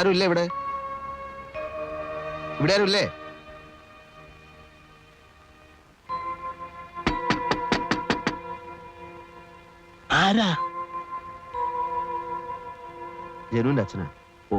ആരുമില്ലേ ഇവിടെ? ഇവിടെ ആരുമില്ലേ? ആരാ? ജനുവിന്റെ അച്ഛനാ. ഓ.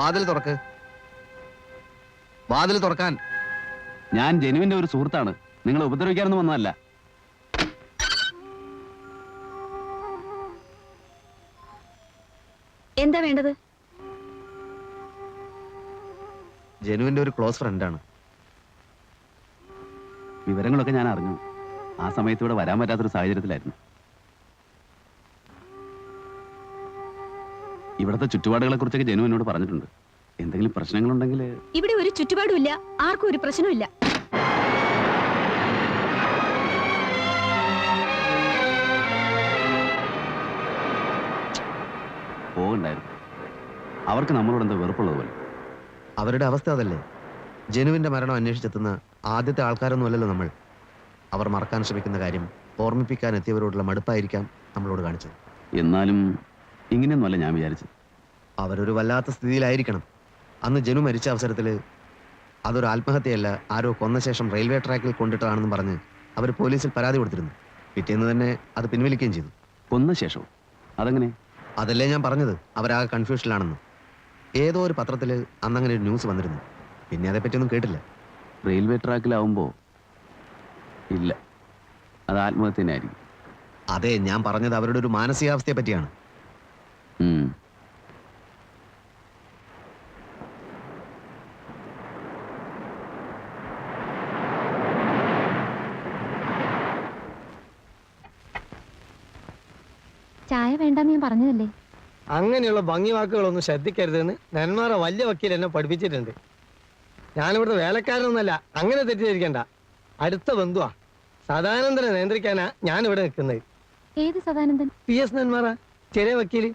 വാതിൽ തുറക്ക്. വാതിൽ തുറക്കാൻ. ഞാൻ ജനുവിന്റെ ഒരു സുഹൃത്താണ്. നിങ്ങളെ ഉപദ്രവിക്കാനൊന്നും വന്നതല്ല. എന്താ വേണ്ടത്? ജനുവിന്റെ ഒരു ക്ലോസ് ഫ്രണ്ടാണ്. വിവരങ്ങളൊക്കെ ഞാൻ അറിഞ്ഞു. ആ സമയത്ത് ഇവിടെ വരാൻ പറ്റാത്തൊരു സാഹചര്യത്തിലായിരുന്നു. ഇവിടുത്തെ ചുറ്റുപാടുകളെ കുറിച്ചൊക്കെ ജനു എന്നോട് പറഞ്ഞിട്ടുണ്ട്. എന്തെങ്കിലും പ്രശ്നങ്ങളുണ്ടെങ്കിൽ ഇവിടെ ഒരു ചുറ്റുപാടുമില്ല. ആർക്കും ഒരു പ്രശ്നമില്ല പോകണ്ടായിരുന്നു. അവർക്ക് നമ്മളോട് എന്താ വെറുപ്പുള്ളത് പോലെ. അവരുടെ അവസ്ഥ അതല്ലേ? ജനുവിന്റെ മരണം അന്വേഷിച്ചെത്തുന്ന ആദ്യത്തെ ആൾക്കാരൊന്നും അല്ലല്ലോ നമ്മൾ. അവർ മറക്കാൻ ശ്രമിക്കുന്ന കാര്യം ഓർമ്മിപ്പിക്കാൻ എത്തിയവരോടുള്ള മടുപ്പായിരിക്കാം നമ്മളോട് കാണിച്ചത്. എന്നാലും ഇങ്ങനെയൊന്നുമല്ല ഞാൻ വിചാരിച്ചത്. അവരൊരു വല്ലാത്ത സ്ഥിതിയിലായിരിക്കണം. അന്ന് ജനു മരിച്ച അവസരത്തിൽ അതൊരു ആത്മഹത്യയല്ല ആരോ കൊന്ന ശേഷം റെയിൽവേ ട്രാക്കിൽ കൊണ്ടിട്ടതാണെന്ന് പറഞ്ഞ് അവർ പോലീസിൽ പരാതി കൊടുത്തിരുന്നു. പിറ്റേന്ന് തന്നെ അത് പിൻവലിക്കുകയും ചെയ്തു. കൊന്ന ശേഷം അതെങ്ങനെ? അതല്ലേ ഞാൻ പറഞ്ഞത്. അവരാകെ കൺഫ്യൂഷനിലാണെന്ന്. ഏതോ ഒരു പത്രത്തിൽ അന്നങ്ങനെ ഒരു ന്യൂസ് വന്നിരുന്നു. പിന്നെ അതേപ്പറ്റിയൊന്നും കേട്ടില്ല. റെയിൽവേ ട്രാക്കിലാവുമ്പോൾ ഇല്ല. അത് ആത്മഹത്യ ആയിരിക്കും. അതെ ഞാൻ പറഞ്ഞത് അവരുടെ ഒരു മാനസികാവസ്ഥയെ പറ്റിയാണ്. ചായ വേണ്ട ഞാൻ പറഞ്ഞതല്ലേ? അങ്ങനെയുള്ള ഭംഗി വാക്കുകളൊന്നും ശ്രദ്ധിക്കരുതെന്ന് നന്മാറ വലിയ വക്കീൽ എന്നെ പഠിപ്പിച്ചിട്ടുണ്ട്. ഞാനിവിടുത്തെ വേലക്കാരനൊന്നല്ല അങ്ങനെ തെറ്റിദ്ധരിക്കണ്ട. അടുത്ത ബന്ധുവാ. സദാനന്ദനെ നിയന്ത്രിക്കാനാ ഞാനിവിടെ നിൽക്കുന്നത്. ഏത് സദാനന്ദൻ? പി എസ് നന്മാറ ചെറിയ വക്കീൽ.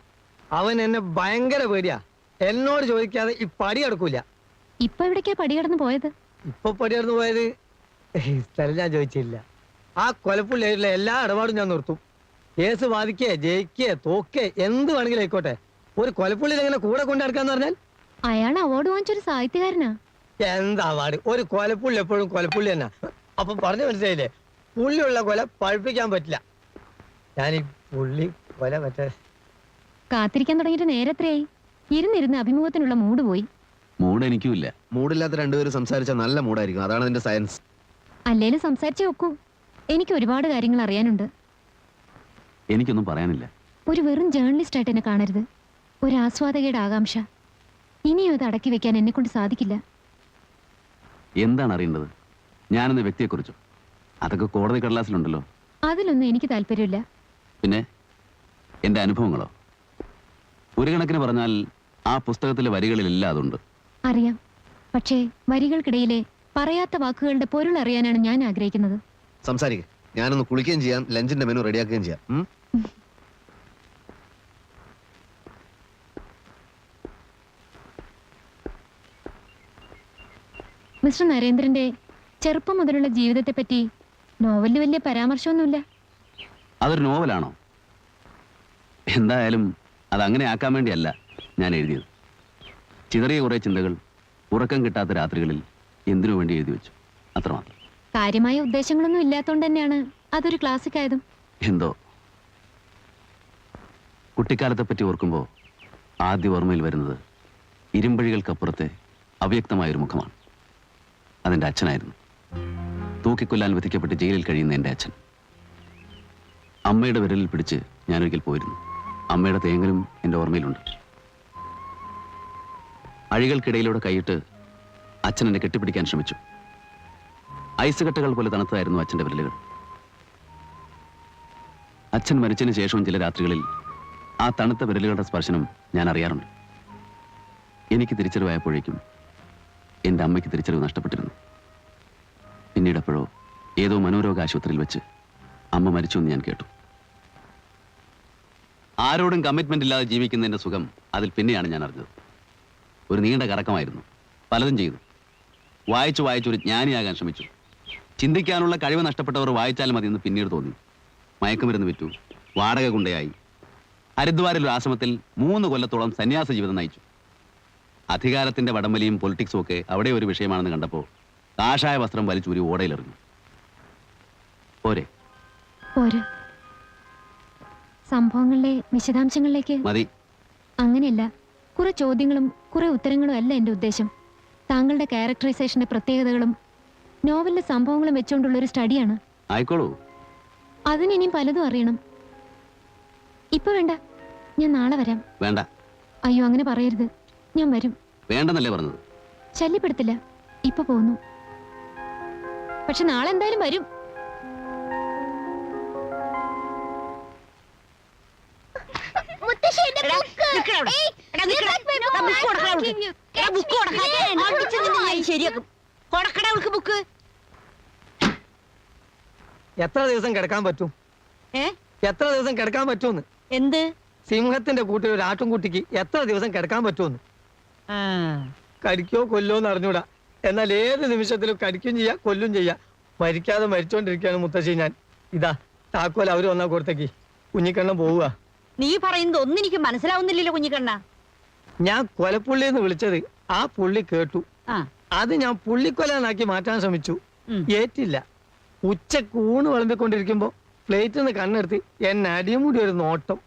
അവൻ എന്നെ ഭയങ്കര പേടിയാ. എന്നോട് ചോദിക്കാതെ ഈ പടി കടക്കൂല. ഇപ്പൊ എവിടേക്കാ പടി കടന്നു പോയത്? ഇപ്പൊ പടി കടന്നു പോയത്? ഈ സ്ഥലം ഞാൻ ചോദിച്ചില്ല. ആ കൊലപ്പുള്ളിയായിട്ടുള്ള എല്ലാ ഇടപാടും ഞാൻ നിർത്തും. കേസ് ബാധിക്കേ ജയിക്കേ തോക്കേ എന്ത് വേണമെങ്കിലും ആയിക്കോട്ടെ. ഒരു കൊലപ്പുള്ളിയിൽ എങ്ങനെ കൂടെ കൊണ്ടു നടക്കാന്ന് പറഞ്ഞാൽ? അയാൾ അവാർഡ് വാങ്ങിച്ചൊരു സാഹിത്യകാരനാ. എന്താ അവാർഡ് ഒരു കൊലപ്പുള്ളി എപ്പോഴും കൊലപ്പുള്ളി തന്നെ. അപ്പൊ പറഞ്ഞു മനസ്സിലായില്ലേ? പുള്ളിയുള്ള കൊല പഴുപ്പിക്കാൻ പറ്റില്ല. ഞാൻ ഈ പുള്ളി കൊല മറ്റേ കാത്തിരിക്കാൻ തുടങ്ങിയിട്ട് നേരത്രയായി. ഇരുന്നിരുന്ന് അഭിമുഖത്തിനുള്ള മൂഡ് പോയി. മൂഡ് എനിക്കുമില്ല. മൂഡില്ലാത്ത മൂടില്ലാത്ത രണ്ടുപേരും സംസാരിച്ചാൽ നല്ല മൂടായിരിക്കും അതാണ് അതിന്റെ സയൻസ്. അല്ലേലും സംസാരിച്ചേ ഒക്കൂ. എനിക്ക് ഒരുപാട് കാര്യങ്ങൾ അറിയാനുണ്ട്. എനിക്കൊന്നും പറയാനില്ല. ഒരു വെറും ജേർണലിസ്റ്റ് ആയിട്ട് എന്നെ കാണരുത്. ഒരു ആസ്വാദകയുടെ ആകാംക്ഷ. ഇനിയും അത് അടക്കി വെക്കാൻ എന്നെ കൊണ്ട് സാധിക്കില്ല. എന്താണ് അറിയേണ്ടത്? ഞാനെന്ന വ്യക്തിയെക്കുറിച്ചോ? അതൊക്കെ കോടതി കടലാസിലുണ്ടല്ലോ. അതിലൊന്നും എനിക്ക് താല്പര്യമില്ല. പിന്നെ എന്റെ അനുഭവങ്ങളോ? ഒരു കണക്കിന് പറഞ്ഞാൽ ആ പുസ്തകത്തിലെ വരികളിലില്ല അതുണ്ട്. അറിയാം. പക്ഷേ വരികൾക്കിടയിലെ പറയാത്ത വാക്കുകളുടെ പൊരുൾ അറിയാനാണ് ഞാൻ ആഗ്രഹിക്കുന്നത്. സംസാരിക്കുക ഞാനൊന്ന് കുളിക്കുകയും ചെയ്യാം ലഞ്ചിന്റെ മെനു റെഡിയാക്കുകയും ചെയ്യാം. ഉം? മിസ്റ്റർ നരേന്ദ്രന്റെ ചെറുപ്പം മുതലുള്ള ജീവിതത്തെ പറ്റി നോവലിൽ വലിയ പരാമർശമൊന്നുമില്ല. അതൊരു നോവലാണോ? എന്തായാലും അത് അങ്ങനെ ആക്കാൻ വേണ്ടിയല്ല ഞാൻ എഴുതിയത്. ചിതറിയ കുറേ ചിന്തകൾ ഉറക്കം കിട്ടാത്ത രാത്രികളിൽ എന്തിനു വേണ്ടി എഴുതി വെച്ചു? അത്രമാത്രം കാര്യമായ ഉദ്ദേശങ്ങളൊന്നും ഇല്ലാത്തതുകൊണ്ട് തന്നെയാണ് അതൊരു ക്ലാസിക് ആയതും. എന്തോ? കുട്ടിക്കാലത്തെ പറ്റി ഓർക്കുമ്പോൾ ആദ്യ ഓർമ്മയിൽ വരുന്നത് ഇരുമ്പഴികൾക്കപ്പുറത്തെ അവ്യക്തമായൊരു മുഖമാണ്. അതെന്റെ അച്ഛനായിരുന്നു. തൂക്കിക്കൊല്ലാൻ വിധിക്കപ്പെട്ട് ജയിലിൽ കഴിയുന്ന എന്റെ അച്ഛൻ. അമ്മയുടെ വിരലിൽ പിടിച്ച് ഞാനൊരിക്കൽ പോയിരുന്നു. അമ്മയുടെ തേങ്ങലും എന്റെ ഓർമ്മയിലുണ്ട്. അഴികൾക്കിടയിലൂടെ കൈയിട്ട് അച്ഛൻ എന്നെ കെട്ടിപ്പിടിക്കാൻ ശ്രമിച്ചു. ഐസ് കട്ടകൾ പോലെ തണുത്തതായിരുന്നു അച്ഛന്റെ വിരലുകൾ. അച്ഛൻ മരിച്ചതിന് ശേഷവും ചില രാത്രികളിൽ ആ തണുത്ത വിരലുകളുടെ സ്പർശനം ഞാൻ അറിയാറുണ്ട്. എനിക്ക് തിരിച്ചറിവായപ്പോഴേക്കും എന്റെ അമ്മയ്ക്ക് തിരിച്ചറിവ് നഷ്ടപ്പെട്ടിരുന്നു. പിന്നീട് അപ്പോഴോ ഏതോ മനോരോഗ ആശുപത്രിയിൽ വെച്ച് അമ്മ മരിച്ചു എന്ന് ഞാൻ കേട്ടു. ആരോടും കമ്മിറ്റ്മെന്റ് ഇല്ലാതെ ജീവിക്കുന്നതിന്റെ സുഖം അതിൽ പിന്നെയാണ് ഞാൻ അറിഞ്ഞത്. ഒരു നീണ്ട കറക്കമായിരുന്നു. പലതും ചെയ്തു. വായിച്ചു വായിച്ചു ഒരു ജ്ഞാനിയാകാൻ ശ്രമിച്ചു. ചിന്തിക്കാനുള്ള കഴിവ് നഷ്ടപ്പെട്ടവർ വായിച്ചാൽ മതി എന്ന് പിന്നീട് തോന്നി. മയക്കുമരുന്ന് വിറ്റു. വാടക കുണ്ടയായി ഹരിദ്വാരിൽ ഒരു ആശ്രമത്തിൽ മൂന്ന് കൊല്ലത്തോളം സന്യാസ ജീവിതം നയിച്ചു. അധികാരത്തിന്റെ വടംവലിയും പൊളിറ്റിക്സും ഒക്കെ അവിടെ ഒരു വിഷയമാണെന്ന് കണ്ടപ്പോൾ കാഷായ വസ്ത്രം വലിച്ചൂരി ഓടയിലെറിഞ്ഞു. പോരെ. പോര്. സംഭവങ്ങളിലെ വിശദാംശങ്ങളിലേക്ക് മതി. അങ്ങനെയല്ല കുറെ ചോദ്യങ്ങളും കുറെ ഉത്തരങ്ങളും അല്ല എന്റെ ഉദ്ദേശം. താങ്കളുടെ ക്യാരക്ടറൈസേഷന്റെ പ്രത്യേകതകളും നോവലിലെ സംഭവങ്ങളും വെച്ചുകൊണ്ടുള്ള ഒരു സ്റ്റഡിയാണ് ആയിക്കോളൂ. അതിനിനിയും പലതും അറിയണം. ഇപ്പൊ വേണ്ട. ഞാൻ നാളെ വരാം. വേണ്ട. അയ്യോ അങ്ങനെ പറയരുത്. ഞാൻ വരും. വേണ്ടെന്നല്ലേ പറഞ്ഞത്? ശല്യപ്പെടുത്തില്ല. ഇപ്പൊ പോന്നു. പക്ഷെ നാളെ എന്തായാലും വരും. ബുക്ക് എത്ര ദിവസം കിടക്കാൻ പറ്റും? എത്ര ദിവസം കിടക്കാൻ പറ്റുമെന്ന്? എന്ത്? സിംഹത്തിന്റെ കൂട്ടിൽ ഒരു ആട്ടുംകുട്ടിക്ക് എത്ര ദിവസം കിടക്കാൻ പറ്റുമെന്ന്? ആ. കടിക്കോ കൊല്ലോ എന്ന് അറിഞ്ഞൂടാ. എന്നാൽ ഏത് നിമിഷത്തിലും കടിക്കും ചെയ്യാം കൊല്ലും ചെയ്യാം. മരിക്കാതെ മരിച്ചോണ്ടിരിക്കുകയാണ് മുത്തശ്ശി ഞാൻ. ഇതാ താക്കോൽ അവർ വന്നാ കൊടുത്തേക്ക്. കുഞ്ഞിക്കണ്ണം പോവുക. നീ പറയുന്നത് ഒന്നും എനിക്ക് മനസ്സിലാവുന്നില്ലല്ലോ കുഞ്ഞിക്കണ്ണ. ഞാൻ കൊലപ്പുള്ളി എന്ന് വിളിച്ചത് ആ പുള്ളി കേട്ടു. ആ. അത് ഞാൻ പുള്ളിക്കൊലാനാക്കി മാറ്റാൻ ശ്രമിച്ചു. ഉം. ഏറ്റില്ല. ഉച്ചയ്ക്ക് ഊണ് വിളമ്പിക്കൊണ്ടിരിക്കുമ്പോ പ്ലേറ്റിൽ നിന്ന് കണ്ണെടുത്ത് എന്നെ അടിമുടി ഒരു നോട്ടം.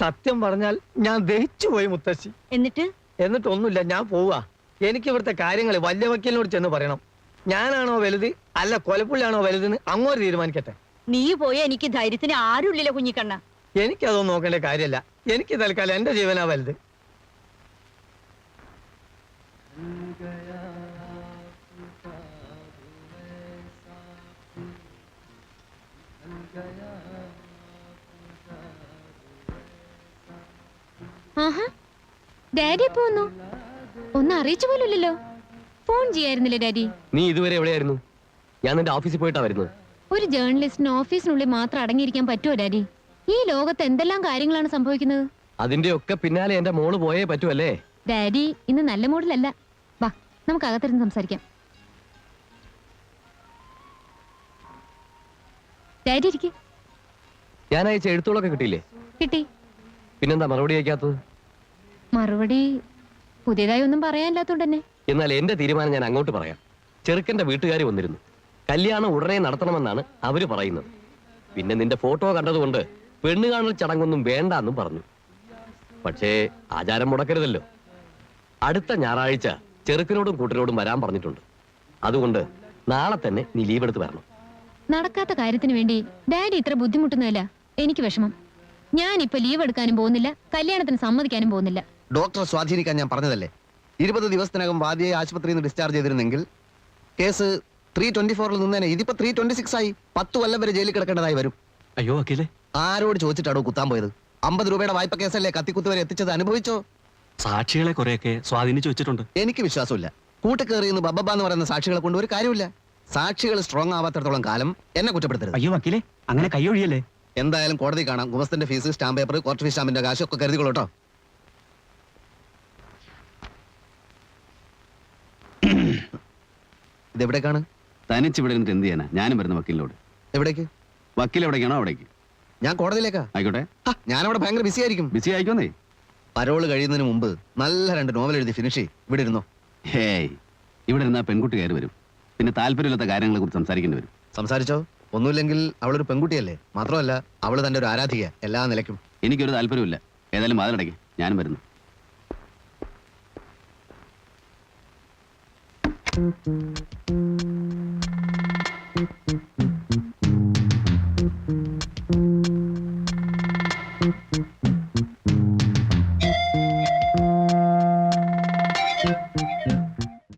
സത്യം പറഞ്ഞാൽ ഞാൻ ദഹിച്ചു പോയി മുത്തശ്ശി. എന്നിട്ട്? എന്നിട്ടൊന്നുമില്ല ഞാൻ പോവാ എനിക്ക് ഇവിടുത്തെ കാര്യങ്ങൾ വലിയ വക്കീലിനോട് ചെന്ന് പറയണം. ഞാനാണോ വലുത്? അല്ല കൊലപ്പുള്ളിയാണോ വലുതെന്ന് അങ്ങോട്ട് തീരുമാനിക്കട്ടെ. നീ പോയ എനിക്ക് ധൈര്യത്തിന് ആരുമില്ല കുഞ്ഞിക്കണ്ണ. എനിക്കതൊന്നും നോക്കേണ്ട കാര്യമല്ല എനിക്ക് തൽക്കാലം എന്റെ ജീവനാ വലുത്. ആഹാ. ഡാഡി പോന്നു ഒന്ന് ഒന്നും അറിയിച്ചു പോലുമില്ലല്ലോ. Phone ചെയ്യായിരുന്നില്ലേ daddy? നീ ഇതുവരെ എവിടെയായിരുന്നു? ഞാൻ നിന്റെ ഓഫീസിൽ പോയിട്ടാ വരുന്നത്. ഒരു ജേർണലിസ്റ്റിന് ഓഫീസിനുള്ളിൽ മാത്രം അടങ്ങിയിരിക്കാൻ പറ്റുമോ ഡാഡി? ഈ ലോകത്ത് എന്തെല്ലാം കാര്യങ്ങളാണ് സംഭവിക്കുന്നത്? അതിന്റെ ഒക്കെ പിന്നാലെ എന്റെ മോൾ പോയേ പറ്റുമല്ലേ ഡാഡി ഇന്ന് നല്ല മൂഡിലല്ല വാ നമുക്ക് അകത്തിരുന്ന് സംസാരിക്കാം. ഡാഡി ഇരിക്കെ. ഞാൻ അയച്ച എഴുത്തുകളൊക്കെ കിട്ടിയില്ലേ? കിട്ടി. പിന്നെന്താ മറുപടി അയക്കാത്തത്? മറുപടി പുതിയതായി ഒന്നും പറയാനില്ലാത്തോണ്ട് തന്നെ. എന്നാൽ എന്റെ തീരുമാനം ഞാൻ അങ്ങോട്ട് പറയാം. ചെറുക്കന്റെ വീട്ടുകാർ വന്നിരുന്നു. കല്യാണം ഉടനെ നടത്തണമെന്നാണ് അവർ പറയുന്നത്. പിന്നെ നിന്റെ ഫോട്ടോ കണ്ടതുകൊണ്ട് പെണ്ണ് കാണൽ ചടങ്ങൊന്നും വേണ്ട എന്നും പറഞ്ഞു. പക്ഷേ ആചാരം മുടക്കരുതല്ലോ. അടുത്ത ഞായറാഴ്ച ചെറുക്കനോടും കൂട്ടരോടും വരാൻ പറഞ്ഞിട്ടുണ്ട്. അതുകൊണ്ട് നാളെ തന്നെ നീ ലീവ് എടുത്ത് വരണം. നടക്കാത്ത കാര്യത്തിന് വേണ്ടി ഡാഡി ഇത്ര ബുദ്ധിമുട്ടുന്നതല്ല എനിക്ക് വിഷമം. ഞാൻ ഇപ്പൊ ലീവ് എടുക്കാനും പോകുന്നില്ല കല്യാണത്തിന് സമ്മതിക്കാനും പോകുന്നില്ല. ഡോക്ടറെ സ്വാധീനിക്കാൻ ഞാൻ പറഞ്ഞതല്ലേ? ഇരുപത് ദിവസത്തിനകം വാദിയെ ആശുപത്രിയിൽ നിന്ന് ഡിസ്ചാർജ് ചെയ്തിരുന്നെങ്കിൽ കേസ് ത്രീ ട്വന്റി ഫോറിൽ നിന്നേനെ ഇതിപ്പോ ത്രീ ട്വന്റി സിക്സ് ആയി പത്ത് കൊല്ലം വരെ ജയിലിൽ കിടക്കേണ്ടതായി വരും. അയ്യോ വക്കീലേ ആരോട് ചോദിച്ചിട്ടാണോ കുത്താൻ പോയത്? അമ്പത് രൂപയുടെ വായ്പ കേസല്ലേ കത്തിക്കുത്ത് വരെ എത്തിച്ചത് അനുഭവിച്ചോ? സാക്ഷികളെ കുറെയൊക്കെ സ്വാധീനിച്ചു വെച്ചിട്ടുണ്ട്. എനിക്ക് വിശ്വാസമില്ല. കൂട്ടുകയറിയെന്ന് ബബ്ബ എന്ന് പറയുന്ന സാക്ഷികളെ കൊണ്ട് ഒരു കാര്യമില്ല. സാക്ഷികൾ സ്ട്രോങ് ആവാത്തടത്തോളം കാലം എന്നെ കുറ്റപ്പെടുത്തരുത്. അയ്യോ വക്കീലേ അങ്ങനെ കൈയൊഴിയല്ലേ എന്തായാലും കോടതി കാണാം. ഗുമസ്തന്റെ fees stamp paper court fees സ്റ്റാമ്പിന്റെ കാശ് ഒക്കെ കരുതിക്കൊള്ളൂ കേട്ടോ ഇതെവിടേക്കാണ് തനിച്ചിവിടെ എന്ത് ചെയ്യാനാ? ഞാനും വരുന്ന വക്കീലിനോട്. എവിടേക്ക്? വക്കീൽ എവിടേക്കാണോ അവിടേക്ക്. ഞാൻ കോടതിയിലേക്കാ. ആയിക്കോട്ടെ. ഞാൻ ഞാനവിടെ ഭയങ്കര ബിസി ആയിരിക്കും. ബിസി ആയിക്കോന്നേ. പരോൾ കഴിയുന്നതിന് മുമ്പ് നല്ല രണ്ട് നോവൽ എഴുതി ഫിനിഷ് ഇവിടെ ഇരുന്നോ. ഹേയ് ഇവിടെ ഇരുന്നാ പെൺകുട്ടി കയറി വരും. പിന്നെ താല്പര്യമില്ലാത്ത കാര്യങ്ങളെ കുറിച്ച് സംസാരിക്കേണ്ടി വരും. സംസാരിച്ചോ? ഒന്നുമില്ലെങ്കിൽ അവളൊരു പെൺകുട്ടിയല്ലേ? മാത്രമല്ല അവൾ തന്റെ ഒരു ആരാധിക എല്ലാ നിലയ്ക്കും. എനിക്കൊരു താല്പര്യമില്ല ഏതായാലും വാതിലടയ്ക്ക്. ഞാനും വരുന്നു.